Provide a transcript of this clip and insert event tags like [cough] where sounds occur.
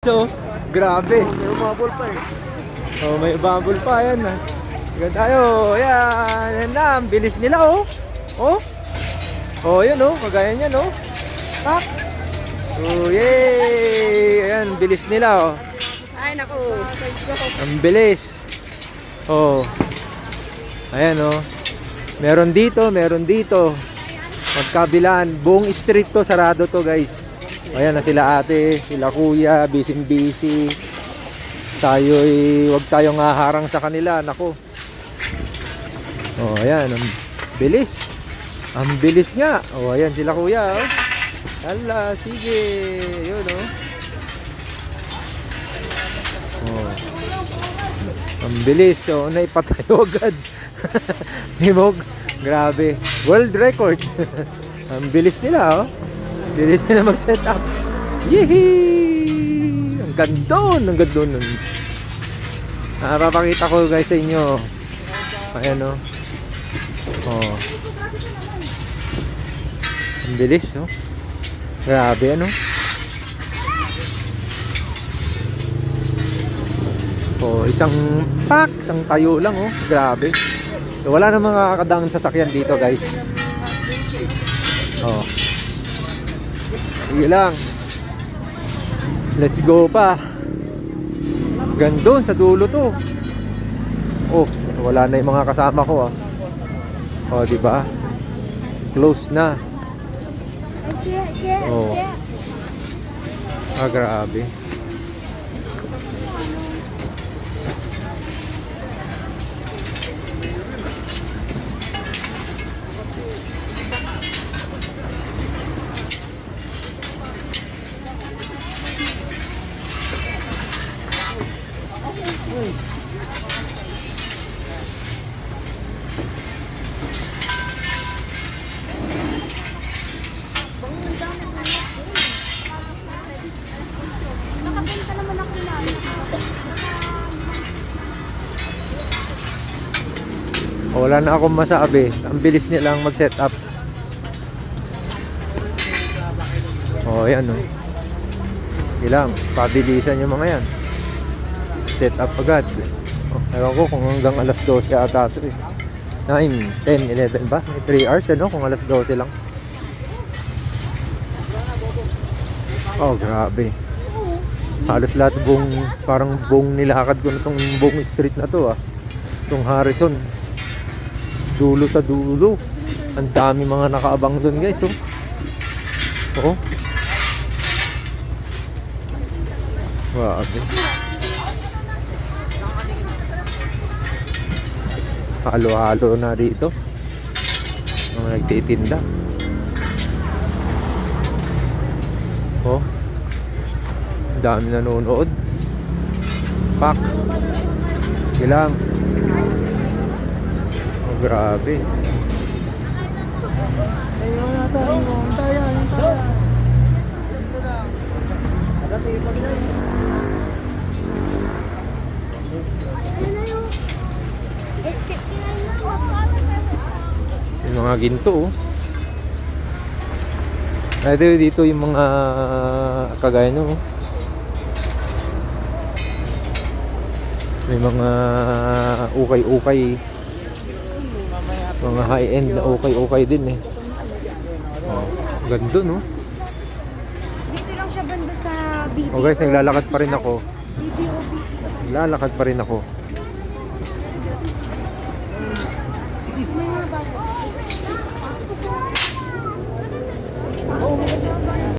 So, grabe. May umabol pa eh. Oh, may bubble pa yan na. Agad tayo. Yan. Yan na. Ang bilis nila oh. Oh. Oh, yan oh. Kagaya niyan oh. Tak. Oh, yay. Ayan, bilis nila oh. Ay, naku. Ang bilis. Oh. Ayan oh. Meron dito, meron dito. Magkabilaan. Buong street to, sarado to guys. Ayan na sila ate, sila kuya, busy busy. Tayo wag tayong haharang sa kanila, nako. Oh, ayan, ang bilis. Ang bilis nga. Oh, ayan sila kuya, oh. Hala, sige. Yun, oh. Oh. Ang bilis. So, naipatayo [laughs] agad. Himog. Grabe. World record. [laughs] Ang bilis nila, oh. Bilis nila mag-set up. Yehey! Ang gandon. Ang gandon. Ah, papakita ko guys sa inyo. Ayan, oh. Oh. Ang bilis, oh. Grabe, ano? Oh, isang pack, isang tayo lang oh. Grabe. So, wala namang kakadaang sasakyan dito, guys. Oh. Sige lang. Let's go pa. Gandun sa dulo to. Oh, wala na yung mga kasama ko ah. Oh, di ba? Close na. Oh. Ah, grabe. Wala na akong masabi. Ang bilis nilang mag-set up. Oh, ayan oh. Ilang, pabilisan yung mga yan. Set up agad. Oh, ewan ko kung hanggang alas 12 ata ito eh. 9, 10, 11 ba? May 3 hours ano kung alas 12 lang. Oh, grabe. Halos lahat buong, parang buong nilakad ko na itong buong street na to ah. Itong Harrison. Dulo sa dulo. Ang dami mga nakaabang doon guys oh. Oh. Grabe. Halo-halo na dito. Mga nagtitinda. Oh. Dami nanonood. Pak. Ilang. Grabe. Ayun na tayo. Ang tayo. Ang tayo. Nakasipag na yun. Ayun. Yung mga ginto oh. Ito dito yung mga kagaya nyo oh. May mga ukay-ukay Mga high-end na ukay-ukay din eh oh, Ganda no Dito lang siya banda sa BBOB. Oh guys, naglalakad pa rin ako BBOB. Naglalakad pa rin ako